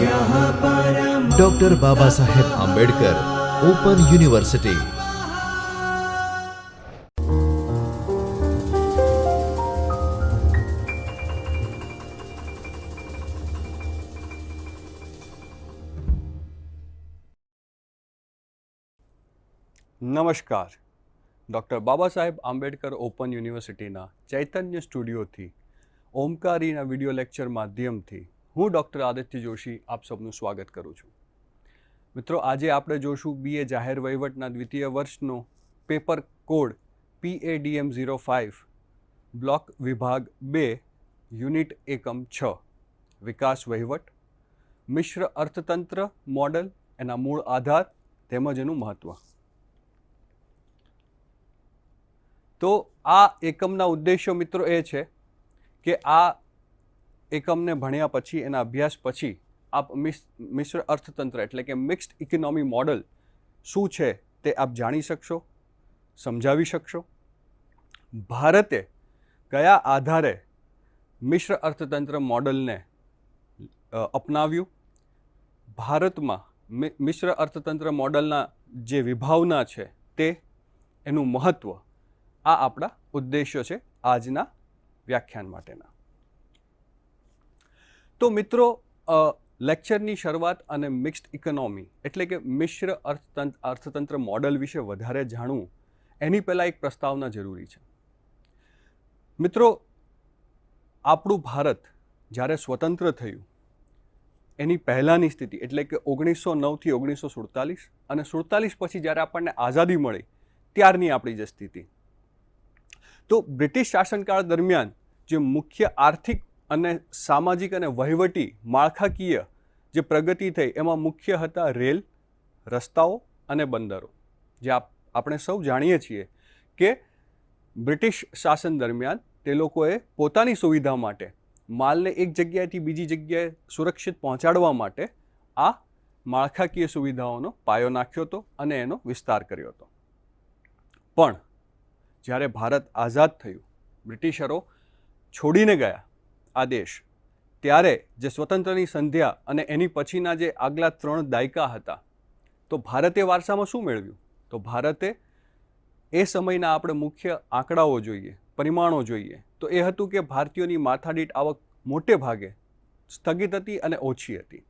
Doctor Baba Saheb Ambedkar open university નમસ્કાર. Doctor Baba Saheb Ambedkar open યુનિવર્સિટીના ચૈતન્ય સ્ટુડિયોથી, ઓમકારીના video lecture માધ્યમથી હું ડૉક્ટર આદિત્ય જોશી આપ સૌનું સ્વાગત કરું છું. મિત્રો, આજે આપણે જોશું બીએ જાહેર વહીવટના દ્વિતીય વર્ષનો paper code PADM zero five block વિભાગ બે, યુનિટ એકમ છ, વિકાસ વહીવટ, મિશ્ર અર્થતંત્ર મોડલ, એના મૂળ આધાર તેમજ એનું મહત્ત્વ તો આ એકમના ઉદ્દેશ્યો મિત્રો એ છે કે આ એકમને ભણ્યા પછી, એના અભ્યાસ પછી આપ મિશ્ર અર્થતંત્ર એટલે કે મિક્સ્ડ ઇકોનોમી મોડલ શું છે તે આપ જાણી શકશો, સમજાવી શકશો? ભારતે કયા આધારે મિશ્ર અર્થતંત્ર મોડલને અપનાવ્યું? ભારતમાં મિશ્ર અર્થતંત્ર મોડલના જે વિભાવના છે તે, એનું મહત્ત્વ આ આપણા ઉદ્દેશ્યો છે આજના વ્યાખ્યાન માટેના. તો મિત્રો લેક્ચરની શરૂઆત અને મિક્સ્ડ ઇકોનોમી એટલે કે મિશ્ર અર્થતંત્ર અર્થતંત્ર મોડલ વિશે વધારે જાણવું, એની પહેલાં એક પ્રસ્તાવના જરૂરી છે. મિત્રો, આપણું ભારત જ્યારે સ્વતંત્ર થયું, એની પહેલાંની સ્થિતિ એટલે કે ઓગણીસો નવથી ઓગણીસો સુડતાલીસ અને સુડતાલીસ પછી જ્યારે આપણને આઝાદી મળી, ત્યારની આપણી જે સ્થિતિ. તો બ્રિટિશ શાસનકાળ દરમિયાન જે મુખ્ય આર્થિક અને સામાજિક અને વહીવટી માળખાકીય જે પ્રગતિ થઈ, એમાં મુખ્ય હતા રેલ, રસ્તાઓ અને બંદરો. જે આપ, આપણે સૌ જાણીએ છીએ કે બ્રિટિશ શાસન દરમિયાન તે લોકોએ પોતાની સુવિધા માટે માલને એક જગ્યાએથી બીજી જગ્યાએ સુરક્ષિત પહોંચાડવા માટે આ માળખાકીય સુવિધાઓનો પાયો નાખ્યો હતો અને એનો વિસ્તાર કર્યો હતો. પણ જ્યારે ભારત આઝાદ થયું, બ્રિટિશરો છોડીને ગયા આ દેશ ત્યારે જે સ્વતંત્રની સંધ્યા અને એની પછીના જે આગલા ત્રણ દાયકા હતા, તો ભારતે વારસામાં શું મેળવ્યું? તો ભારતે એ સમયના આપણે મુખ્ય આંકડાઓ જોઈએ, પરિમાણો જોઈએ. તો એ હતું કે ભારતીયોની માથાદીઠ આવક મોટે ભાગે સ્થગિત હતી અને ઓછી હતી.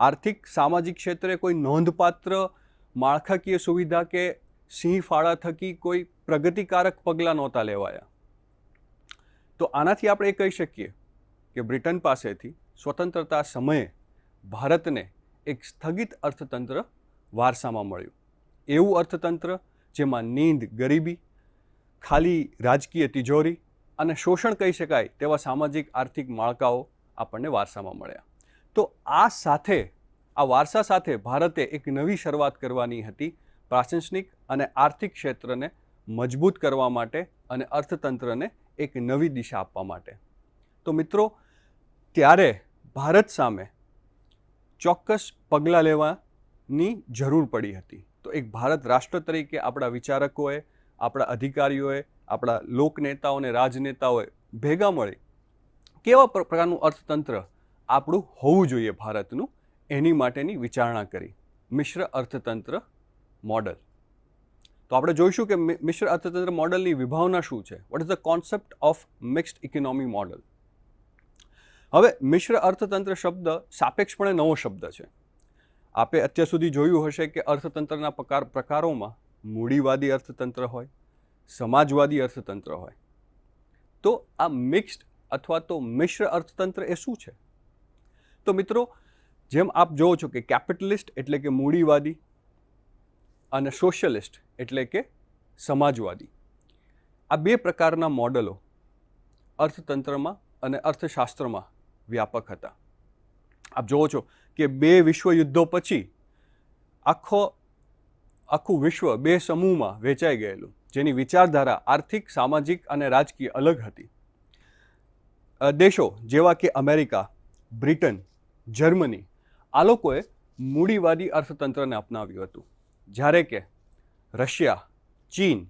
આર્થિક, સામાજિક ક્ષેત્રે કોઈ નોંધપાત્ર માળખાકીય સુવિધા કે સિંહ ફાળા થકી કોઈ પ્રગતિકારક પગલાં નહોતા લેવાયા. તો આનાથી આપણે એ કહી શકીએ કે બ્રિટન પાસેથી સ્વતંત્રતા સમયે ભારતને એક સ્થગિત અર્થતંત્ર વારસામાં મળ્યું. એવું અર્થતંત્ર જેમાં નીંદ ગરીબી, ખાલી રાજકીય તિજોરી અને શોષણ કહી શકાય તેવા સામાજિક, આર્થિક માળખાઓ આપણને વારસામાં મળ્યા. તો આ સાથે, આ વારસા સાથે ભારતે એક નવી શરૂઆત કરવાની હતી પ્રાશંસનિક અને આર્થિક ક્ષેત્રને મજબૂત કરવા માટે અને અર્થતંત્રને એક નવી દિશા આપવા માટે. તો મિત્રો, ત્યારે ભારત સામે ચોક્કસ પગલાં લેવાની જરૂર પડી હતી. તો એક ભારત રાષ્ટ્ર તરીકે આપણા વિચારકોએ, આપણા અધિકારીઓએ, આપણા લોકનેતાઓને, રાજનેતાઓએ ભેગા મળી કેવા પ્રકારનું અર્થતંત્ર આપણું હોવું જોઈએ ભારતનું, એની માટેની વિચારણા કરી. મિશ્ર અર્થતંત્ર મોડલ. તો આપણે જોઈશું કે મિશ્ર અર્થતંત્ર મોડલની વિભાવના શું છે? What is the concept of mixed economy model હવે મિશ્ર અર્થતંત્ર શબ્દ સાપેક્ષપણે નવો શબ્દ છે. આપે અત્યાર સુધી જોયું હશે કે અર્થતંત્રના પ્રકાર પ્રકારોમાં મૂડીવાદી અર્થતંત્ર હોય, સમાજવાદી અર્થતંત્ર હોય. તો આ મિક્સ્ડ અથવા તો મિશ્ર અર્થતંત્ર એ શું છે? તો મિત્રો, જેમ આપ જોવો છો કે કેપિટલિસ્ટ એટલે કે મૂડીવાદી અને સોશિયલિસ્ટ એટલે કે સમાજવાદી. આ બે પ્રકારના મોડલો અર્થતંત્રમાં અને અર્થશાસ્ત્રમાં વ્યાપક હતા. આપ જુઓ છો કે બે વિશ્વયુદ્ધો પછી આખો, આખું વિશ્વ બે સમૂહમાં વેચાઈ ગયેલું, જેની વિચારધારા આર્થિક, સામાજિક અને રાજકીય અલગ હતી. દેશો જેવા કે અમેરિકા, બ્રિટન, જર્મની આ લોકોએ મૂડીવાદી અર્થતંત્રને અપનાવ્યું હતું. જ્યારે કે રશિયા, ચીન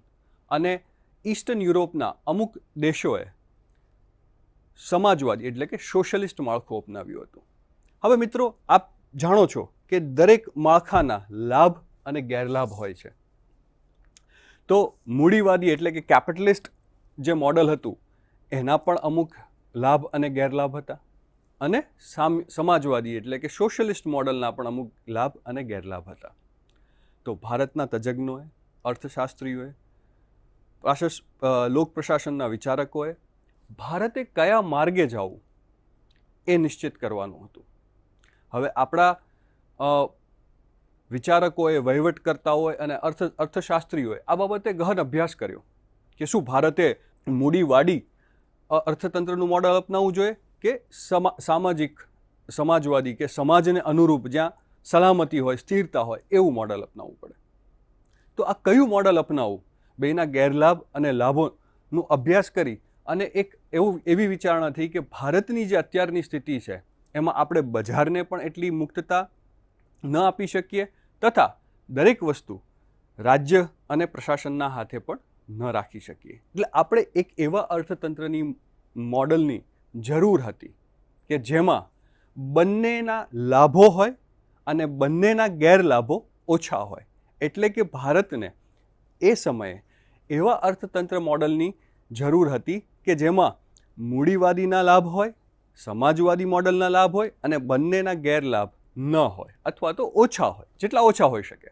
અને ઈસ્ટર્ન યુરોપના અમુક દેશોએ સમાજવાદી એટલે કે સોશિયલિસ્ટ માળખું અપનાવ્યું હતું. હવે મિત્રો, આપ જાણો છો કે દરેક માળખાના લાભ અને ગેરલાભ હોય છે. તો મૂડીવાદી એટલે કે કેપિટલિસ્ટ જે મોડલ હતું, એના પણ અમુક લાભ અને ગેરલાભ હતા અને સામ, સમાજવાદી એટલે કે સોશિયલિસ્ટ મોડલના પણ અમુક લાભ અને ગેરલાભ હતા. તો ભારતના તજજ્ઞોએ, અર્થશાસ્ત્રીઓએ, પ્રાશસ લોક પ્રશાસનના વિચારકોએ ભારતે કયા માર્ગે જવું એ નિશ્ચિત કરવાનું હતું. હવે આપણા વિચારકોએ, વહીવટકર્તાઓએ અને અર્થ, અર્થશાસ્ત્રીઓએ આ બાબતે ગહન અભ્યાસ કર્યો કે શું ભારતે મૂડીવાડી વાડી અર્થતંત્રનું મોડલ અપનાવવું જોઈએ કે સમા, સામાજિક, સમાજવાદી કે સમાજને અનુરૂપ જ્યાં સલામતી હોય, સ્થિરતા હોય, એવું મોડલ અપનાવવું પડે. તો આ કયું મોડલ અપનાવવું? બેના ગેરલાભ અને લાભોનું અભ્યાસ કરી અને એક એવું, એવી વિચારણા થઈ કે ભારતની જે અત્યારની સ્થિતિ છે, એમાં આપણે બજારને પણ એટલી મુક્તતા ન આપી શકીએ તથા દરેક વસ્તુ રાજ્ય અને પ્રશાસનના હાથે પણ ન રાખી શકીએ. એટલે આપણે એક એવા અર્થતંત્રની મોડલની જરૂર હતી કે જેમાં બંનેના લાભો હોય અને બંનેના ગેરલાભો ઓછા હોય. એટલે કે ભારતને એ સમયે એવા અર્થતંત્ર મોડલની જરૂર હતી કે જેમાં મૂડીવાદીના લાભ હોય, સમાજવાદી મોડલના લાભ હોય અને બંનેના ગેરલાભ ન હોય અથવા તો ઓછા હોય, જેટલા ઓછા હોઈ શકે.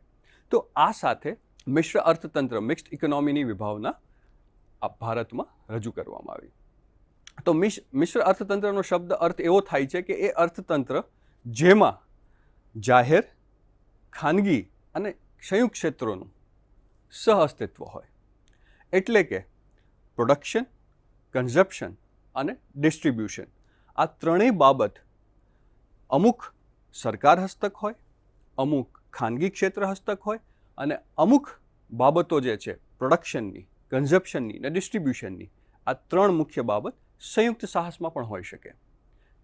તો આ સાથે મિશ્ર અર્થતંત્ર, મિક્સ્ડ ઇકોનોમીની વિભાવના આ ભારતમાં રજૂ કરવામાં આવી. તો મિશ, મિશ્ર અર્થતંત્રનો શબ્દ અર્થ એવો થાય છે કે એ અર્થતંત્ર જેમાં જાહેર, ખાનગી અને સંયુક્ત ક્ષેત્રોનું સહઅસ્તિત્વ હોય. એટલે કે પ્રોડક્શન કન્ઝપ્શન અને ડિસ્ટ્રીબ્યુશન આ ત્રણેય બાબત અમુક સરકાર હસ્તક હોય, અમુક ખાનગી ક્ષેત્ર હસ્તક હોય અને અમુક બાબતો જે છે પ્રોડક્શનની કન્ઝપ્શનની અને ડિસ્ટ્રીબ્યુશનની આ ત્રણ મુખ્ય બાબત સંયુક્ત સાહસમાં પણ હોઈ શકે.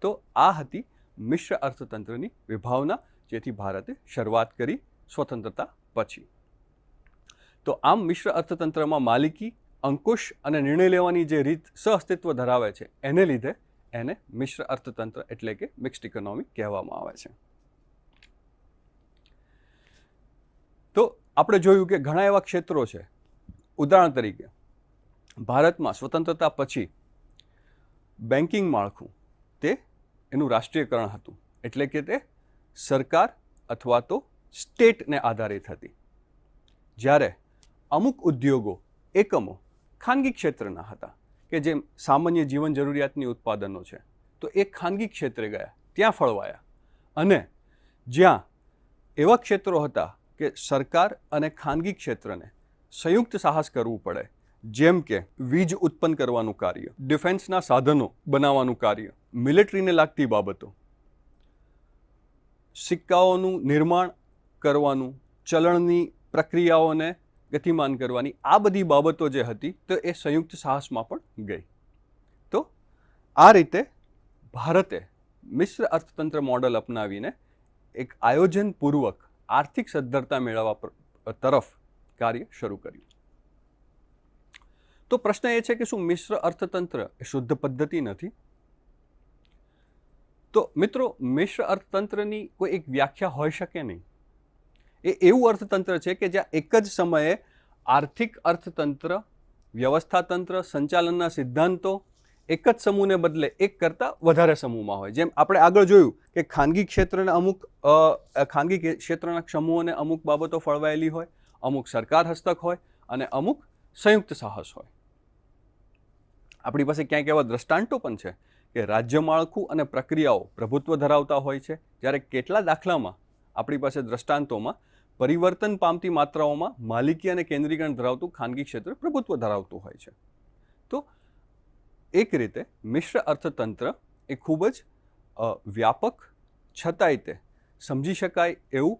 તો આ હતી મિશ્ર અર્થતંત્રની વિભાવના જેથી ભારતે શરૂઆત કરી સ્વતંત્રતા પછી. તો આમ મિશ્ર અર્થતંત્રમાં માલિકી, અંકુશ અને નિર્ણય લેવાની જે રીત સહઅસ્તિત્વ ધરાવે છે, એને લીધે એને મિશ્ર અર્થતંત્ર એટલે કે મિક્સ્ડ ઇકોનોમી કહેવામાં આવે છે. તો આપણે જોયું કે ઘણા એવા ક્ષેત્રો છે. ઉદાહરણ તરીકે, ભારતમાં સ્વતંત્રતા પછી બેન્કિંગ માળખું તે એનું રાષ્ટ્રીયકરણ હતું. એટલે કે તે સરકાર અથવા તો સ્ટેટને આધારિત હતી. જ્યારે અમુક ઉદ્યોગો, એકમો ખાનગી ક્ષેત્રના હતા કે જેમ સામાન્ય જીવન જરૂરિયાતની ઉત્પાદનો છે, તો એ ખાનગી ક્ષેત્રે ગયા, ત્યાં ફળવાયા. અને જ્યાં એવા ક્ષેત્રો હતા કે સરકાર અને ખાનગી ક્ષેત્રને સંયુક્ત સાહસ કરવું પડે, જેમ કે વીજ ઉત્પન્ન કરવાનું કાર્ય, ડિફેન્સના સાધનો બનાવવાનું કાર્ય, મિલિટરીને લાગતી બાબતો સિક્કાઓનું નિર્માણ કરવાનું, ચલણની પ્રક્રિયાઓને ગતિમાન કરવાની, આ બધી બાબતો જે હતી તો એ સંયુક્ત સાહસમાં પણ ગઈ. તો આ રીતે ભારતે મિશ્ર અર્થતંત્ર મોડલ અપનાવીને એક આયોજનપૂર્વક આર્થિક સદ્ધરતા મેળવવા તરફ કાર્ય શરૂ કર્યું. તો પ્રશ્ન એ છે કે શું મિશ્ર અર્થતંત્ર એ શુદ્ધ પદ્ધતિ નથી? તો મિત્રો, મિશ્ર અર્થતંત્રની કોઈ એક વ્યાખ્યા હોઈ શકે નહીં. એ એવું અર્થતંત્ર છે કે જ્યાં એક જ સમયે આર્થિક અર્થતંત્ર, વ્યવસ્થાતંત્ર, સંચાલનના સિદ્ધાંતો એક જ સમૂહને બદલે એક કરતાં વધારે સમૂહમાં હોય. જેમ આપણે આગળ જોયું કે ખાનગી ક્ષેત્રને અમુક ખાનગી ક્ષેત્રના સમૂહોને અમુક બાબતો ફળવાયેલી હોય, અમુક સરકાર હસ્તક હોય અને અમુક સંયુક્ત સાહસ હોય. આપણી પાસે ક્યાંક એવા દ્રષ્ટાંતો પણ છે કે રાજ્ય માળખું અને પ્રક્રિયાઓ પ્રભુત્વ ધરાવતા હોય છે. જ્યારે કેટલા દાખલામાં આપણી પાસે દ્રષ્ટાંતોમાં પરિવર્તન પામતી માત્રાઓમાં માલિકી અને કેન્દ્રીકરણ ધરાવતું ખાનગી ક્ષેત્ર પ્રભુત્વ ધરાવતું હોય છે. તો એક રીતે મિશ્ર અર્થતંત્ર એ ખૂબ જ વ્યાપક છતાંય તે સમજી શકાય એવું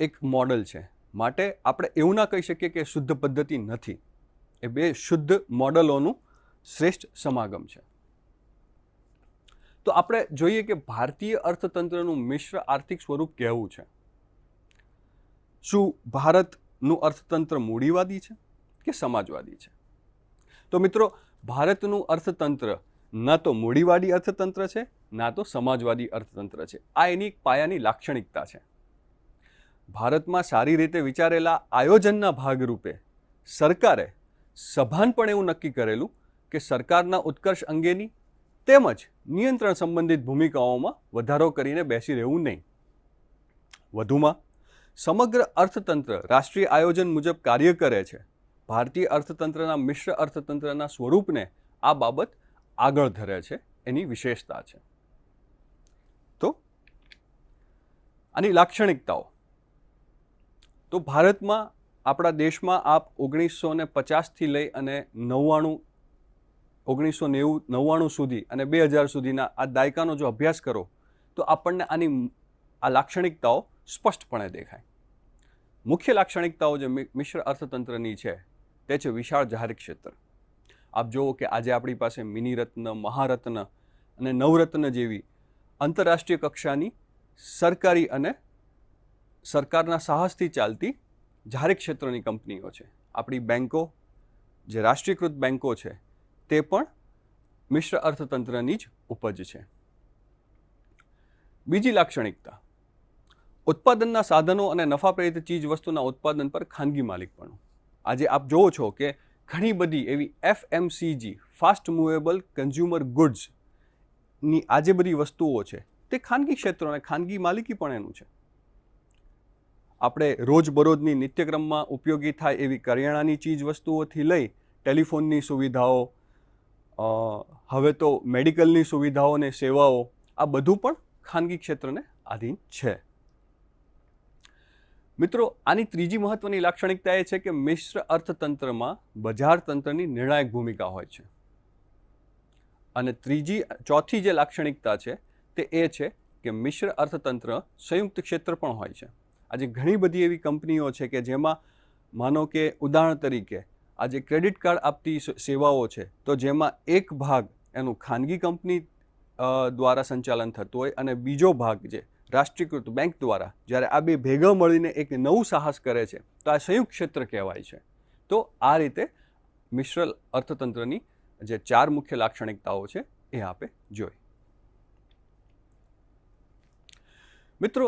એક મોડલ છે. માટે આપણે એવું ના કહી શકીએ કે શુદ્ધ પદ્ધતિ નથી. એ બે શુદ્ધ મોડલોનું શ્રેષ્ઠ સમાગમ છે. તો આપણે જોઈએ કે ભારતીય અર્થતંત્રનું મિશ્ર આર્થિક સ્વરૂપ કેવું છે? શું ભારતનું અર્થતંત્ર મૂડીવાદી છે કે સમાજવાદી છે? તો મિત્રો, ભારતનું અર્થતંત્ર ના તો મૂડીવાદી અર્થતંત્ર છે, ના તો સમાજવાદી અર્થતંત્ર છે. આ એની પાયાની લાક્ષણિકતા છે. ભારતમાં સારી રીતે વિચારેલા આયોજનના ભાગરૂપે સરકારે સભાન પણ એવું નક્કી કરેલું કે સરકારના ઉત્કર્ષ અંગેની તેમજ નિયંત્રણ સંબંધિત ભૂમિકાઓમાં વધારો કરીને બેસી રહેવું નહીં. વધુમાં, સમગ્ર અર્થતંત્ર રાષ્ટ્રીય આયોજન મુજબ કાર્ય કરે છે. ભારતીય અર્થતંત્રના મિશ્ર અર્થતંત્રના સ્વરૂપને આ બાબત આગળ ધરે છે, એની વિશેષતા છે. તો, આની લાક્ષણિકતાઓ. તો ભારતમાં, આપણા દેશમાં આપ ઓગણીસો ને પચાસથી લઈ અને નવ્વાણું ઓગણીસો નેવું, નવ્વાણું સુધી અને બે હજાર સુધીના આ દાયકાનો જો અભ્યાસ કરો, તો આપણને આની આ લાક્ષણિકતાઓ સ્પષ્ટપણે દેખાય. મુખ્ય લાક્ષણિકતાઓ જે મિશ્ર અર્થતંત્રની છે, તે છે વિશાળ જાહેર ક્ષેત્ર. આપ જુઓ કે આજે આપણી પાસે મિનિરત્ન, મહારત્ન અને નવરત્ન જેવી આંતરરાષ્ટ્રીય કક્ષાની સરકારી અને સરકારના સાહસથી ચાલતી જાહેર ક્ષેત્રની કંપનીઓ છે. આપણી બેન્કો જે રાષ્ટ્રીયકૃત બેન્કો છે તે પણ મિશ્ર અર્થતંત્રની જ ઉપજ છે. બીજી લાક્ષણિકતા, ઉત્પાદનના સાધનો અને નફા પ્રેરિત ચીજ વસ્તુના ઉત્પાદન પર ખાનગી માલિકપણું. આજે આપ જોવો છો કે ઘણી બધી એવી એફએમસીજી, ફાસ્ટ મૂવેબલ કન્ઝ્યુમર ગુડ્સની આ જે બધી વસ્તુઓ છે, તે ખાનગી ક્ષેત્રો અને ખાનગી માલિકી પણ એનું છે. આપણે રોજબરોજની નિત્યક્રમમાં ઉપયોગી થાય એવી કરિયાણાની ચીજ વસ્તુઓથી લઈ ટેલિફોનની સુવિધાઓ હવે તો મેડિકલની સુવિધાઓ અને સેવાઓ આ બધું પણ ખાનગી ક્ષેત્રને આધીન છે. મિત્રો, આની ત્રીજી મહત્વની લાક્ષણિકતા એ છે કે મિશ્ર અર્થતંત્રમાં બજાર તંત્રની નિર્ણાયક ભૂમિકા હોય છે. અને ત્રીજી, ચોથી જે લાક્ષણિકતા છે તે એ છે કે મિશ્ર અર્થતંત્ર સંયુક્ત ક્ષેત્ર પણ હોય છે. આજે ઘણી બધી એવી કંપનીઓ છે કે જેમાં માનો કે ઉદાહરણ તરીકે આજે ક્રેડિટ કાર્ડ આપતી સેવાઓ છે, તો જેમાં એક ભાગ એનું ખાનગી કંપની દ્વારા સંચાલન થતું હોય અને બીજો ભાગ જે રાષ્ટ્રીયકૃત બેંક દ્વારા જ્યારે આ બે ભેગા મળીને એક નવું સાહસ કરે છે, તો આ સંયુક્ત ક્ષેત્ર કહેવાય છે. તો આ રીતે મિશ્ર અર્થતંત્રની જે ચાર મુખ્ય લાક્ષણિકતાઓ છે એ આપે જોઈ. મિત્રો,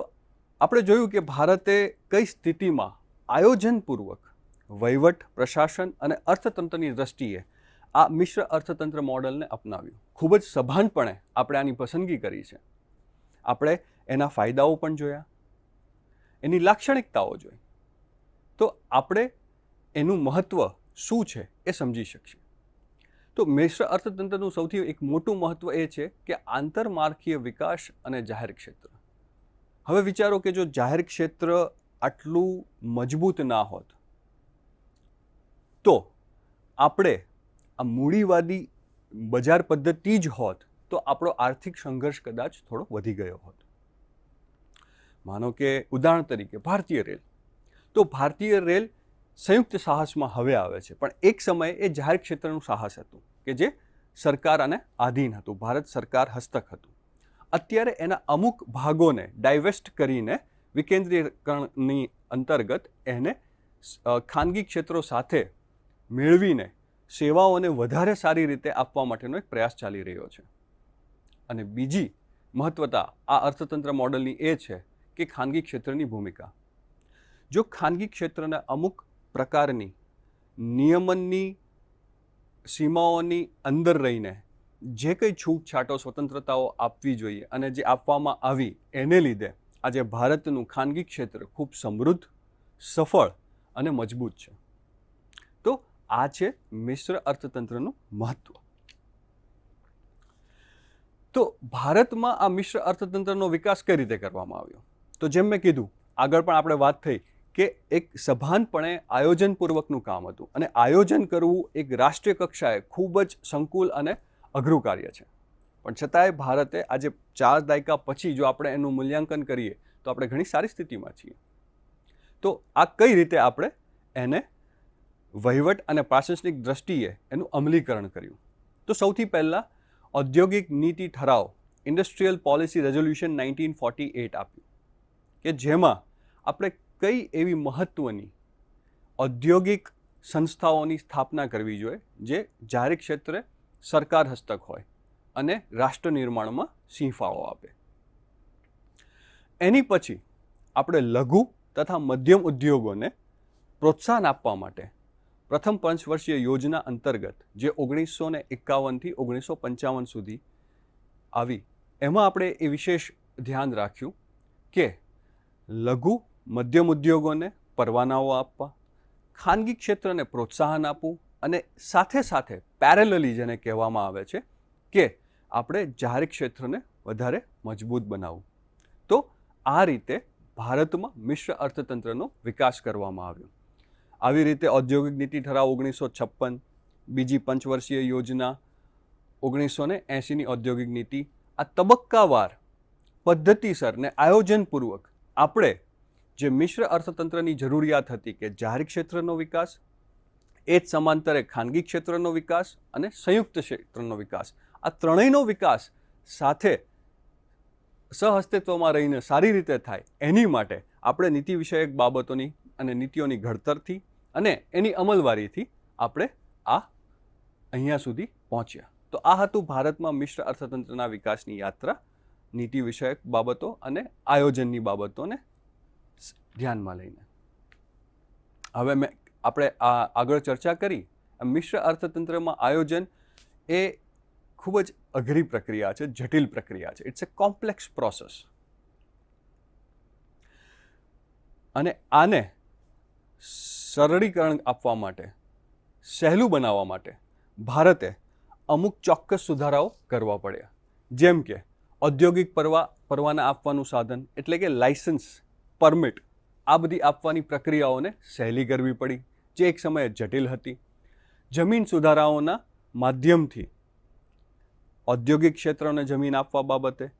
આપણે જોયું કે ભારતે કઈ સ્થિતિમાં આયોજનપૂર્વક વહીવટ, પ્રશાસન અને અર્થતંત્રની દ્રષ્ટિએ આ મિશ્ર અર્થતંત્ર મોડલને અપનાવ્યું. ખૂબ જ સભાનપણે આપણે આની પસંદગી કરી છે. આપણે એના ફાયદાઓ પણ જોયા. એની લાક્ષણિકતાઓ જોઈ. તો આપણે એનું મહત્ત્વ શું છે એ સમજી શકીએ. તો મિશ્ર અર્થતંત્રનું સૌથી એક મોટું મહત્ત્વ એ છે કે આંતરમાળખીય વિકાસ અને જાહેર ક્ષેત્ર. હવે વિચારો કે જો જાહેર ક્ષેત્ર આટલું મજબૂત ના હોત તો આપણે આ મૂડીવાદી બજાર પદ્ધતિ જ હોત તો આપણો આર્થિક સંઘર્ષ કદાચ થોડો વધી ગયો હોત. માનો કે ઉદાહરણ તરીકે ભારતીય રેલ. તો ભારતીય રેલ સંયુક્ત સાહસમાં હવે આવે છે, પણ એક સમયે એ જાહેર ક્ષેત્રનું સાહસ હતું કે જે સરકાર અને આધીન હતું, ભારત સરકાર હસ્તક હતું. અત્યારે એના અમુક ભાગોને ડાયવેસ્ટ કરીને વિકેન્દ્રીકરણની અંતર્ગત એને ખાનગી ક્ષેત્રો સાથે મેળવીને સેવાઓને વધારે સારી રીતે આપવા માટેનો એક પ્રયાસ ચાલી રહ્યો છે. અને બીજી મહત્વતા આ અર્થતંત્ર મોડલની એ છે કે ખાનગી ક્ષેત્રની ભૂમિકા. જો ખાનગી ક્ષેત્રના અમુક પ્રકારની નિયમનની સીમાઓની અંદર રહીને જે કંઈ છૂટછાટો, સ્વતંત્રતાઓ આપવી જોઈએ અને જે આપવામાં આવી એને લીધે આજે ભારતનું ખાનગી ક્ષેત્ર ખૂબ સમૃદ્ધ, સફળ અને મજબૂત છે. આ છે મિશ્ર અર્થતંત્રનું મહત્વ. તો ભારતમાં આ મિશ્ર અર્થતંત્રનો વિકાસ કઈ રીતે કરવામાં આવ્યો? તો જેમ મેં કીધું, આગળ પણ આપણે વાત થઈ કે એક સભાનપણે આયોજનપૂર્વકનું કામ હતું અને આયોજન કરવું એક રાષ્ટ્રીય કક્ષાએ ખૂબ જ સંકુલ અને અઘરું કાર્ય છે. પણ છતાંય ભારતે આજે ચાર દાયકા પછી જો આપણે એનું મૂલ્યાંકન કરીએ તો આપણે ઘણી સારી સ્થિતિમાં છીએ. તો આ કઈ રીતે આપણે એને વહીવટ અને પ્રશાસનિક દ્રષ્ટિએ એનું અમલીકરણ કર્યું. તો સૌથી પહેલાં ઔદ્યોગિક નીતિ ઠરાવ industrial policy resolution nineteen forty eight આપ્યું, કે જેમાં આપણે કઈ એવી મહત્ત્વની ઔદ્યોગિક સંસ્થાઓની સ્થાપના કરવી જોઈએ જે જાહેર ક્ષેત્રે સરકાર હસ્તક હોય અને રાષ્ટ્ર નિર્માણમાં સિંહ ફાળો આપે. એની પછી આપણે લઘુ તથા મધ્યમ ઉદ્યોગોને પ્રોત્સાહન આપવા માટે પ્રથમ પંચવર્ષીય યોજના અંતર્ગત જે ઓગણીસો ને એકાવનથી ઓગણીસો પંચાવન સુધી આવી, એમાં આપણે એ વિશેષ ધ્યાન રાખ્યું કે લઘુ, મધ્યમ ઉદ્યોગોને પરવાનાઓ આપવા, ખાનગી ક્ષેત્રને પ્રોત્સાહન આપવું અને સાથે સાથે પેરેલલી જેને કહેવામાં આવે છે કે આપણે જાહેર ક્ષેત્રને વધારે મજબૂત બનાવવું. તો આ રીતે ભારતમાં મિશ્ર અર્થતંત્રનો વિકાસ કરવામાં આવ્યો. આવી રીતે ઔદ્યોગિક નીતિ ઠરાવ ઓગણીસો છપ્પન, બીજી પંચવર્ષીય યોજના ઓગણીસો ને એંશીની ઔદ્યોગિક નીતિ. આ તબક્કાવાર પદ્ધતિસર ને આયોજનપૂર્વક આપણે જે મિશ્ર અર્થતંત્રની જરૂરિયાત હતી કે જાહેર ક્ષેત્રનો વિકાસ, એ જ સમાંતરે ખાનગી ક્ષેત્રનો વિકાસ અને સંયુક્ત ક્ષેત્રનો વિકાસ. આ ત્રણેયનો વિકાસ સાથે સહઅસ્તિત્વમાં રહીને સારી રીતે થાય એની માટે આપણે નીતિ વિષયક બાબતોની અને નીતિઓની ઘડતરથી અને એની અમલવારીથી આપણે આ અહીંયા સુધી પહોંચ્યા. તો આ હતું ભારતમાં મિશ્ર અર્થતંત્રના વિકાસની યાત્રા, નીતિ વિષયક બાબતો અને આયોજનની બાબતોને ધ્યાનમાં લઈને. હવે મેં આપણે આ આગળ ચર્ચા કરી મિશ્ર અર્થતંત્રમાં આયોજન એ ખૂબ જ અઘરી પ્રક્રિયા છે, જટિલ પ્રક્રિયા છે. ઇટ્સ એ કોમ્પ્લેક્સ પ્રોસેસ અને આને સરળીકરણ આપવા માટે, સહેલું બનાવવા માટે ભારતે અમુક ચોક્કસ સુધારાઓ કરવા પડ્યા. જેમ કે ઔદ્યોગિક પરવા, પરવાના આપવાનું સાધન એટલે કે લાઇસન્સ, પરમિટ, આ બધી આપવાની પ્રક્રિયાઓને સહેલી કરવી પડી, જે એક સમયે જટિલ હતી. જમીન સુધારાઓના માધ્યમથી ઔદ્યોગિક ક્ષેત્રોને જમીન આપવા બાબતે,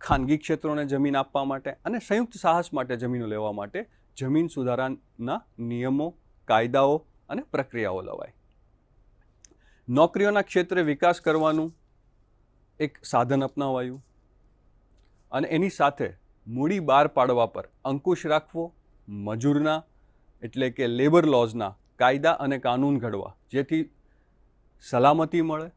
ખાનગી ક્ષેત્રોને જમીન આપવા માટે અને સંયુક્ત સાહસ માટે જમીનો લેવા માટે જમીન સુધારાના નિયમો, કાયદાઓ અને પ્રક્રિયાઓ લવાય. નોકરીઓના ક્ષેત્રે વિકાસ કરવાનું એક સાધન અપનાવાયું અને એની સાથે મૂડી બહાર પાડવા પર અંકુશ રાખવો, મજૂરના એટલે કે લેબર લોઝના કાયદા અને કાનૂન ઘડવા, જેથી સલામતી મળે,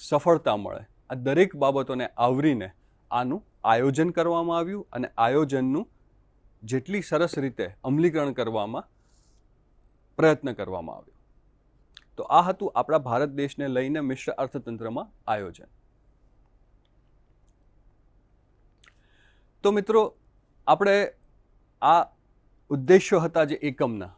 સફળતા મળે. આ દરેક બાબતોને આવરીને આનું આયોજન કરવામાં આવ્યું અને આયોજનનું જેટલી સરસ રીતે અમલીકરણ કરવામાં પ્રયત્ન કરવામાં આવ્યો. તો આ હતું આપણા ભારત દેશને લઈને મિશ્ર અર્થતંત્રમાં આયોજન. તો મિત્રો, આપણે આ ઉદ્દેશ્યો હતા જે એકમના,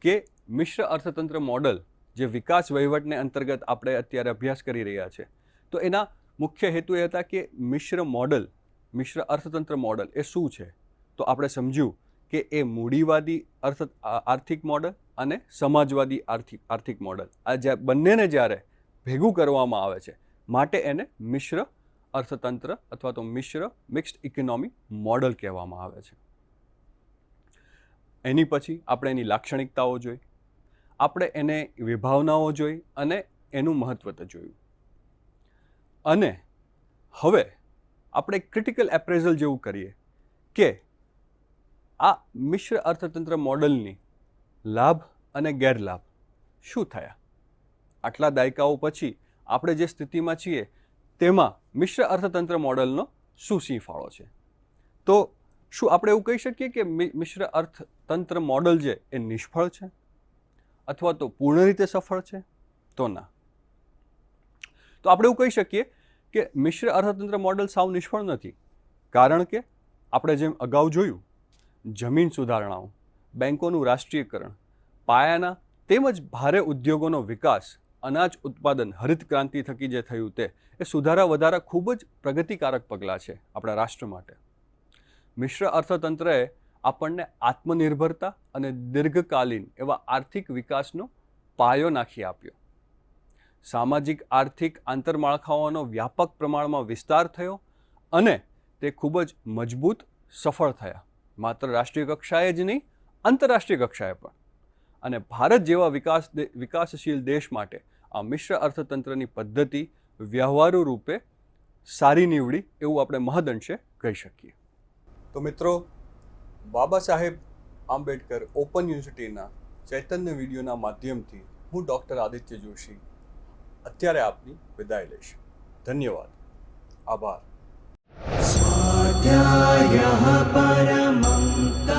કે મિશ્ર અર્થતંત્ર મોડલ, જે વિકાસ વહીવટને અંતર્ગત આપણે અત્યારે અભ્યાસ કરી રહ્યા છે, તો એના મુખ્ય હેતુ એ હતા કે મિશ્ર મોડલ, મિશ્ર અર્થતંત્ર મોડલ એ શું છે? તો આપણે સમજ્યું કે એ મૂડીવાદી અર્થ આર્થિક મોડલ અને સમાજવાદી આર્થિક આર્થિક મોડલ આ જે બંનેને જ્યારે ભેગું કરવામાં આવે છે, માટે એને મિશ્ર અર્થતંત્ર અથવા તો મિશ્ર મિક્સ્ડ ઇકોનોમી મોડલ કહેવામાં આવે છે. એની પછી આપણે એની લાક્ષણિકતાઓ જોઈ. આપણે એને વિભાવનાઓ જોઈ અને એનું મહત્વ તો જોયું. અને હવે આપણે ક્રિટિકલ એપ્રેઝલ જેવું કરીએ કે આ મિશ્ર અર્થતંત્ર મોડલની લાભ અને ગેરલાભ શું થયા? આટલા દાયકાઓ પછી આપણે જે સ્થિતિમાં છીએ, તેમાં મિશ્ર અર્થતંત્ર મોડલનો શું ફાળો છે? તો શું આપણે એવું કહી શકીએ કે મિશ્ર અર્થતંત્ર મોડલ જે, એ નિષ્ફળ છે? અથવા તો પૂર્ણ રીતે સફળ છે? તો ના. તો આપણે એવું કહી શકીએ કે મિશ્ર અર્થતંત્ર મોડલ સાવ નિષ્ફળ નથી. કારણ કે આપણે જેમ અગાઉ જોયું જમીન સુધારણાઓ બેન્કોનું રાષ્ટ્રીયકરણ, પાયાના તેમજ ભારે ઉદ્યોગોનો વિકાસ, અનાજ ઉત્પાદન, હરિત ક્રાંતિ થકી જે થયું તે, એ સુધારા વધારા ખૂબ જ પ્રગતિકારક પગલાં છે આપણા રાષ્ટ્ર માટે. મિશ્ર અર્થતંત્રએ આપણને આત્મનિર્ભરતા અને દીર્ઘકાલીન એવા આર્થિક વિકાસનો પાયો નાખી આપ્યો. સામાજિક, આર્થિક આંતરમાળખાઓનો વ્યાપક પ્રમાણમાં વિસ્તાર થયો અને તે ખૂબ જ મજબૂત સફળ થયા. માત્ર રાષ્ટ્રીય કક્ષાએ જ નહીં, આંતરરાષ્ટ્રીય કક્ષાએ પણ. અને ભારત જેવા વિકાસ વિકાસશીલ દેશ માટે આ મિશ્ર અર્થતંત્રની પદ્ધતિ વ્યવહારુ રૂપે સારી નીવડી એવું આપણે મહદઅંશે કહી શકીએ. તો મિત્રો, બાબા સાહેબ આંબેડકર ઓપન યુનિવર્સિટીના ચૈતન્ય વિડીયોના માધ્યમથી હું ડૉક્ટર આદિત્ય જોશી અત્યારે આપની વિદાય લઈશ. ધન્યવાદ. આભાર. परमम्